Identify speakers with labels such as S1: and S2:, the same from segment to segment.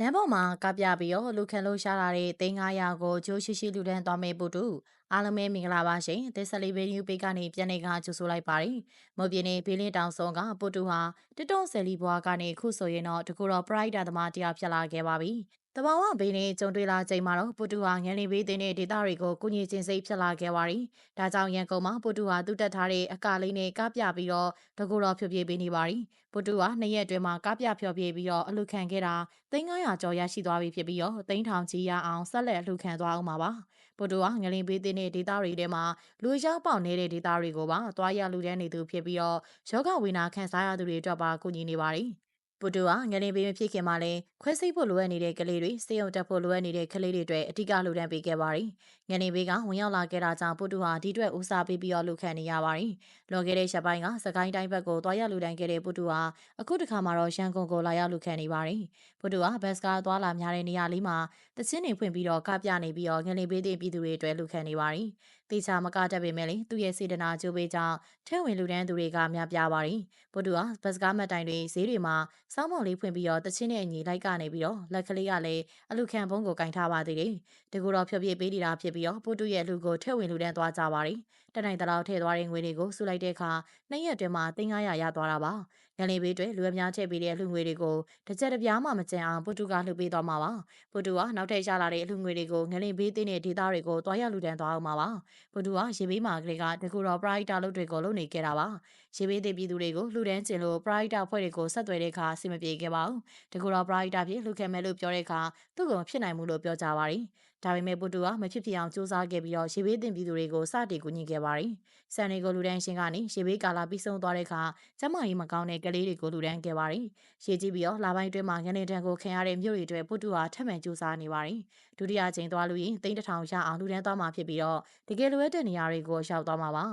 S1: လမ်းပေါ်မှာကပြပြီးတော့လူခံလို့ရှားလာတဲ့3900ကိုဂျိုးရှိရှိလူတန်းသွားမေးဖို့တူအားလုံးပဲမင်္ဂလာပါရှင်သစ္စလီဗီဒီယိုပေးကနေပြန်နေကကြိုဆိုလိုက်ပါတယ်မုတ်ပြင်းနေဘေးလင်းတောင်ဆုံးကပိုတူဟာတစ်တုံးဆယ်လီဘွားကနေခုဆိုရင်တော့တကူတော့ပရိုက်တာသမားတယောက်ဖြစ်လာခဲ့ပါပြီ တဘာဝဘေးနဲ့ကြုံတွေ့လာချိန်မှာတော့ပူတူဟာငန်လီဘေးတင်တဲ့ဒေသတွေကိုကုညီချင်းစိတ်ဖြစ်လာခဲ့ပါရီ။ဒါကြောင့်ရန်ကုန်မှာပူတူဟာသူ့တက်ထားတဲ့အကာလေးနဲ့ကပြပြီးတော့တကူတော်ဖြိုပြေးပေးနေပါရီ။ပူတူဟာနှစ်ရက်အတွင်းမှာကပြဖြောပြေးပြီးတော့အလူခံခဲ့တာ3900ကျော်ရရှိသွားပြီဖြစ်ပြီးတော့သိန်းထောင်ကြီးရအောင်ဆက်လက်အလူခံသွားအောင်ပါပါ။ပူတူဟာငလင်ဘေးတင်တဲ့ဒေသတွေထဲမှာလူရောက်ပေါက်နေတဲ့ဒေသတွေကိုပါသွားရလူတန်းနေသူဖြစ်ပြီးတော့ယောဂဝေနာခံစားရသူတွေအတွက်ပါကူညီနေပါရီ။ ပူတူဟာငလင်ပေးမဖြစ်ခင်မှာလည်းခွဲစိတ်ဖို့လိုအပ်နေတဲ့ကလေးတွေစေယုံတက်ဖို့လိုအပ်နေတဲ့ကလေးတွေအတွက်အထူးလှူဒန်းပေးခဲ့ပါတယ်။ငလင်ပေးကဝင်ရောက်လာခဲ့တာကြောင့်ပူတူဟာဒီအတွက်ဦးစားပေးပြီးတော့လှူခံနေရပါတယ်။လွန်ခဲ့တဲ့ရက်ပိုင်းကစကိုင်းတိုင်းဘက်ကိုသွားရောက်လှူဒန်းခဲ့တဲ့ပူတူဟာအခုတစ်ခါမှာတော့ရန်ကုန်ကိုလာရောက်လှူခံနေပါတယ်။ပူတူဟာဘတ်စကားသွားလာများတဲ့နေရာလေးမှာတချင်းတွေဖွင့်ပြီးတော့ကပြနေပြီးတော့ငလင်ပေးတဲ့ပြည်သူတွေအတွက်လှူခံနေပါတယ်။တေချာမကတတ်ပေမဲ့လည်းသူ့ရဲ့စေတနာကြိုးပေးကြောင်းထဲဝင်လှူဒန်းသူတွေကများပြားပါတယ်။ပူတူဟာဘတ်စကားမှတ်တိုင်တွေဈေးတွေမှာစောင်းမောင်လေးဖွင့်ပြီးတော့တချင်းနဲ့အညီလိုက်ကနေပြီးတော့လက်ကလေးကလည်းအလူခံဖုံးကိုကင်ထားပါသေးတယ်။ဒီကူတော့ဖြောပြပေးနေတာဖြစ်ပြီးတော့ပို့တူရဲ့လူကိုထည့်ဝင်လူတန်းသွားကြပါရီ။ တနိုင်တလောက်ထည့်သွားတဲ့ငွေတွေကိုစုလိုက်တဲ့အခါနှစ်ရက်အတွင်းမှာ3900ရသွားတာပါ။ငလင်ဘေးတွေလူအများထည့်ပေးတဲ့လူငွေတွေကိုတစ်ချက်တစ်ပြားမှမကျန်အောင်ပို့တူကလှုပ်ပေးသွားမှာပါ။ပို့တူကနောက်ထပ်ရလာတဲ့လူငွေတွေကိုငလင်ဘေးတင်းတဲ့ဒေသတွေကိုသွားရလူတန်းသွားအောင်မှာပါ။ပို့တူကရေဘေးမှာကလေးကဒီကူတော့ပရိုက်တာလုပ်တွေကိုလုပ်နေခဲ့တာပါ။ရေဘေးတဲ့ပြည်သူတွေကိုလှူဒန်းကျင်လို့ပရိုက်တာဖွဲ့တွေကိုဆက်သွယ်တဲ့အခါအဆင်မပြေခဲ့ပါဘူး။တကူတော်ပရိုက်တာဖြစ်လူခဲမဲ့လို့ပြောတဲ့အခါသူ့ကမဖြစ်နိုင်ဘူးလို့ပြောကြပါရီ ဒါပေမဲ့ပူတူကမဖြစ်ဖြစ်အောင်စူးစမ်းခဲ့ပြီးတော့ရေဘေးတင်ပြည်သူတွေကိုစတင်ကူညီခဲ့ပါရီဆန်တွေကိုလူဒန်းရှင်းကနေရေဘေးကာလာပြီးဆုံးသွားတဲ့အခါကျမကြီးမကောင်းတဲ့ကလေးတွေကိုလူဒန်းခဲ့ပါရီရှေ့ကြည့်ပြီးတော့လာပိုင်းတွင်းမှာငနေတန်ကိုခင်ရတဲ့မြို့တွေအတွက်ပူတူဟာထပ်မံစူးစမ်းနေပါရီဒုတိယချိန်သွားလို့ရင်တိန်းတထောင်ရအောင်လူဒန်းသွားမှာဖြစ်ပြီးတော့တကယ်လိုအပ်တဲ့နေရာတွေကိုရောက်သွားမှာပါ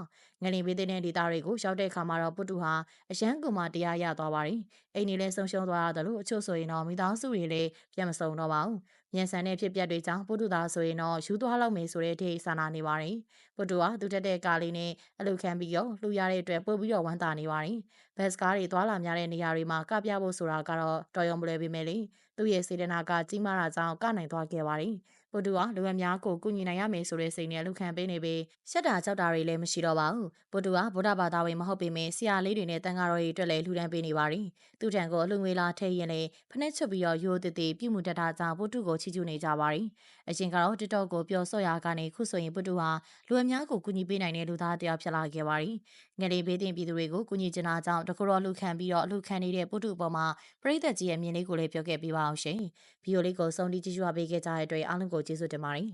S1: ငလင်ဘေးတဲ့ဒေတာတွေကိုရောက်တဲ့အခါမှာတော့ပူတူဟာအရန်ကူမတရားရသွားပါရီအိမ်နေလဲဆုံးရှုံးသွားရတယ်လို့အချို့ဆိုရင်တော့မိသားစုတွေလည်းပြန်မစုံတော့ပါဘူး။ မြန်ဆန်တဲ့ဖြစ်ပျက်တွေကြောင့်ပုတုသားဆိုရင်တော့ယူသွားလောက်မယ်ဆိုတဲ့ဒိတ်ဆန္ဒနေပါတယ်။ပုတုကသူတက်တဲ့ကားလေးနဲ့အလုခံပြီးတော့လှူရတဲ့အတွက်ပို့ပြီးတော့ဝမ်းသာနေပါတယ်။ဘတ်စကားတွေသွားလာများတဲ့နေရာတွေမှာကပြဖို့ဆိုတာကတော့တော်ရုံမလွယ်ပေမဲ့လေသူ့ရဲ့စေတနာကကြီးမားတာကြောင့်ကနိုင်သွားခဲ့ပါတယ်။ ပုတူကလူအများကိုကုညီနိုင်ရမယ်ဆိုတဲ့စိတ်နဲ့လူခံပေးနေပြီးရှက်တာကြောက်တာတွေလည်းမရှိတော့ပါဘူးပုတူကဗုဒ္ဓဘာသာဝင်မဟုတ်ပေမဲ့ဆရာလေးတွေနဲ့တန်ဃာတော်တွေအတွက်လည်းလှူဒန်းပေးနေပါတယ်သူထံကိုအလှငွေလာထည့်ရင်လည်းဖနှက်ချွတ်ပြီးတော့ရိုးတည်တည်ပြုမှုတတ်တာကြောင့်ပုတူကိုချီးကျူးနေကြပါတယ်အရှင်ကတော့ TikTok ကိုပျော်စော့ရာကနေခုဆိုရင်ပုတူဟာလူအများကိုကုညီပေးနိုင်တဲ့လူသားတစ်ယောက်ဖြစ်လာခဲ့ပါတယ်ငလေးဘေးတင်ပြည်သူတွေကိုကုညီချင်တာကြောင့်တကူတော်လှူခံပြီးတော့လှူခံနေတဲ့ပုတူပေါ်မှာပရိသတ်ကြီးရဲ့မြင်လေးကိုလည်းပြောခဲ့ပြပါအောင်ရှင်ဗီဒီယိုလေးကိုစုံတီးကြည့်ကြွပေးခဲ့ကြတဲ့အတွက်အားလုံးကိုကျေးဇူးတင်ပါတယ်